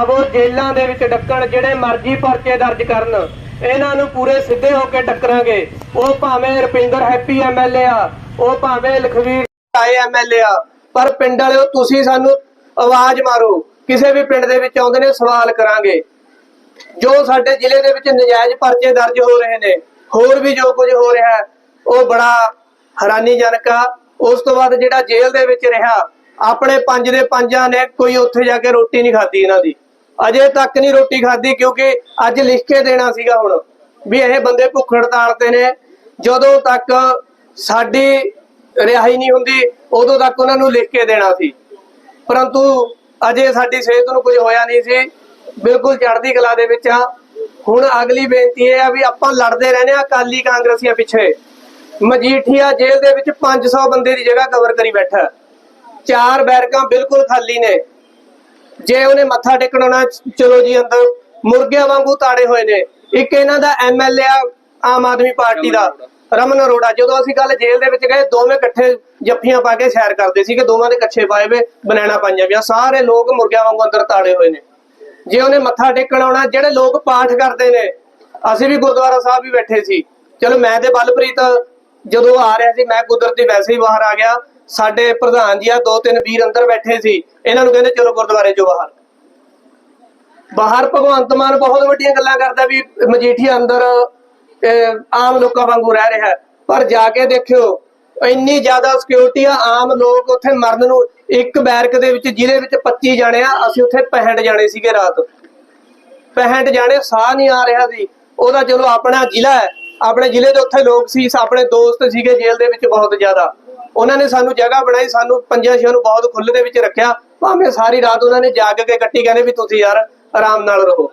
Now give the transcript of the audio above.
ਉਹ ਜੇਲ੍ਹਾਂ ਦੇ ਵਿੱਚ ਡੱਕਣ ਜਿਹੜੇ ਮਰਜ਼ੀ ਪਰਚੇ ਦਰਜ ਕਰਨ। ਇਹਨਾਂ ਨੂੰ ਪੂਰੇ ਸਿੱਧੇ ਹੋ ਕੇ ਟੱਕਰਾਂਗੇ ਉਹ ਭਾਵੇਂ ਰੁਪਿੰਦਰ ਹੈਪੀ ਐਮਐਲਏ ਆ, ਉਹ ਭਾਵੇਂ ਲਖਵੀਰ ਆਏ ਐਮਐਲਏ ਆ। ਪਰ ਪਿੰਡ ਵਾਲਿਓ, ਤੁਸੀਂ ਸਾਨੂੰ ਆਵਾਜ਼ ਮਾਰੋ। ਕਿਸੇ ਵੀ ਪਿੰਡ ਦੇ ਵਿੱਚ ਆਉਂਦੇ ਨੇ, ਸਵਾਲ ਕਰਾਂਗੇ। ਜੋ ਸਾਡੇ ਜ਼ਿਲ੍ਹੇ ਦੇ ਵਿੱਚ ਨਜਾਇਜ਼ ਪਰਚੇ ਦਰਜ ਹੋ ਰਹੇ ਨੇ, ਹੋਰ ਵੀ ਜੋ ਕੁਝ ਹੋ ਰਿਹਾ, ਉਹ ਬੜਾ ਹੈਰਾਨੀਜਨਕ ਆ। ਉਸ ਤੋਂ ਬਾਅਦ ਜਿਹੜਾ ਜੇਲ੍ਹ ਦੇ ਵਿੱਚ ਰਿਹਾ, ਆਪਣੇ ਪੰਜ ਦੇ ਪੰਜਾਂ ਨੇ ਕੋਈ ਉੱਥੇ ਜਾ ਕੇ ਰੋਟੀ ਨਹੀਂ ਖਾਧੀ ਇਹਨਾਂ ਦੀ। ਅਜੇ ਤੱਕ ਨਹੀਂ ਰੋਟੀ ਖਾਧੀ ਕਿਉਂਕਿ ਅੱਜ ਲਿਖ ਕੇ ਦੇਣਾ ਸੀਗਾ ਹੁਣ, ਵੀ ਇਹ ਬੰਦੇ ਭੁੱਖ ਹੜਤਾਲ ਤੇ ਨੇ। ਜਦੋਂ ਤੱਕ ਸਾਡੀ ਰਿਹਾਈ ਨਹੀਂ ਹੁੰਦੀ, ਉਦੋਂ ਤੱਕ ਉਹਨਾਂ ਨੂੰ ਲਿਖ ਕੇ ਦੇਣਾ ਸੀ। ਪਰੰਤੂ ਅਜੇ ਸਾਡੀ ਸਿਹਤ ਨੂੰ ਕੁਝ ਹੋਇਆ ਨਹੀਂ ਸੀ। ਬਿਲਕੁਲ ਚੜ੍ਹਦੀ ਕਲਾ ਦੇ ਵਿੱਚ ਆ ਹੁਣ ਅਗਲੀ ਬੇਨਤੀ ਇਹ ਆ ਵੀ ਆਪਾਂ ਲੜਦੇ ਰਹਿੰਦੇ ਆ ਅਕਾਲੀ ਕਾਂਗਰਸੀਆਂ ਪਿੱਛੇ। ਮਜੀਠੀਆ ਜੇਲ੍ਹ ਦੇ ਵਿੱਚ 500 ਬੰਦੇ ਦੀ ਜਗ੍ਹਾ ਕਵਰ ਕਰੀ ਬੈਠਾ। ਚਾਰ ਬੈਰਕਾਂ ਬਿਲਕੁਲ ਖਾਲੀ ਨੇ। ਜੇ ਉਹਨੇ ਮੱਥਾ ਟੇਕਣ ਆਉਣਾ, ਚਲੋ ਜੀ ਅੰਦਰ। ਮੁਰਗਿਆਂ ਵਾਂਗੂ ਤਾੜੇ ਹੋਏ ਨੇ। ਇੱਕ ਇਹਨਾਂ ਦਾ ਐਮਐਲਏ ਆਮ ਆਦਮੀ ਪਾਰਟੀ ਦਾ, ਰਮਨ ਅਰੋੜਾ। ਜਦੋਂ ਅਸੀਂ ਕੱਲ ਜੇਲ੍ਹ ਦੇ ਵਿੱਚ ਗਏ, ਦੋਵੇਂ ਇਕੱਠੇ ਜੱਫੀਆਂ ਪਾ ਕੇ ਸੈਰ ਕਰਦੇ ਸੀ ਕਿ ਦੋਵਾਂ ਦੇ ਕੱਛੇ ਪਾਏ ਵੇ ਬਨਾਣਾ ਪਾਈਆਂ ਵੀ ਸਾਰੇ ਲੋਕ ਮੁਰਗਿਆਂ ਵਾਂਗੂ ਅੰਦਰ ਤਾੜੇ ਹੋਏ ਨੇ। ਜੇ ਉਹਨੇ ਮੱਥਾ ਟੇਕਣ ਆਉਣਾ, ਜਿਹੜੇ ਲੋਕ ਪਾਠ ਕਰਦੇ ਨੇ, ਅਸੀਂ ਵੀ ਗੁਰਦੁਆਰਾ ਸਾਹਿਬ ਵੀ ਬੈਠੇ ਸੀ। ਚਲੋ ਮੈਂ ਤੇ ਬਲਪ੍ਰੀਤ ਜਦੋਂ ਆ ਰਿਹਾ ਸੀ, ਮੈਂ ਕੁਦਰਤੀ ਵੈਸੇ ਹੀ ਬਾਹਰ ਆ ਗਿਆ। ਸਾਡੇ ਪ੍ਰਧਾਨ ਜੀ ਆ, ਦੋ ਤਿੰਨ ਵੀਰ ਅੰਦਰ ਬੈਠੇ ਸੀ, ਇਹਨਾਂ ਨੂੰ ਕਹਿੰਦੇ ਚਲੋ ਗੁਰਦੁਆਰੇ ਚੋਂ ਬਾਹਰ। ਬਾਹਰ ਭਗਵੰਤ ਮਾਨ ਬਹੁਤ ਵੱਡੀਆਂ ਗੱਲਾਂ ਕਰਦਾ ਵੀ ਮਜੀਠੀਆ ਅੰਦਰ ਆਮ ਲੋਕਾਂ ਵਾਂਗੂ ਰਹਿ ਰਿਹਾ। ਪਰ ਜਾ ਕੇ ਦੇਖਿਓ, ਇੰਨੀ ਜ਼ਿਆਦਾ ਸਿਕਿਉਰਿਟੀ ਆ, ਆਮ ਲੋਕ ਉੱਥੇ ਮਰਨ ਨੂੰ ਇੱਕ ਬੈਰਕ ਦੇ ਵਿੱਚ, ਜ਼ਿਲ੍ਹੇ ਵਿੱਚ 25 ਜਾਣੇ ਆ, ਅਸੀਂ ਉੱਥੇ 65 ਜਾਣੇ ਸੀਗੇ ਰਾਤ। 65 ਜਾਣੇ, ਸਾਹ ਨਹੀਂ ਆ ਰਿਹਾ ਸੀ। ਉਹਦਾ ਚਲੋ ਆਪਣਾ ਜ਼ਿਲ੍ਹਾ ਹੈ। ਆਪਣੇ ਜ਼ਿਲ੍ਹੇ ਦੇ ਉੱਥੇ ਲੋਕ ਸੀ, ਆਪਣੇ ਦੋਸਤ ਸੀਗੇ ਜੇਲ੍ਹ ਦੇ ਵਿੱਚ ਬਹੁਤ ਜ਼ਿਆਦਾ। ਉਹਨਾਂ ਨੇ ਸਾਨੂੰ ਜਗ੍ਹਾ ਬਣਾਈ, ਸਾਨੂੰ ਪੰਜਾਂ ਛਿਆਂ ਨੂੰ ਬਹੁਤ ਖੁੱਲ੍ਹ ਦੇ ਵਿੱਚ ਰੱਖਿਆ। ਭਾਵੇਂ ਸਾਰੀ ਰਾਤ ਉਹਨਾਂ ਨੇ ਜਾਗ ਕੇ ਕੱਟੀ, ਕਹਿੰਦੇ ਵੀ ਤੁਸੀਂ ਯਾਰ ਆਰਾਮ ਨਾਲ ਰਹੋ।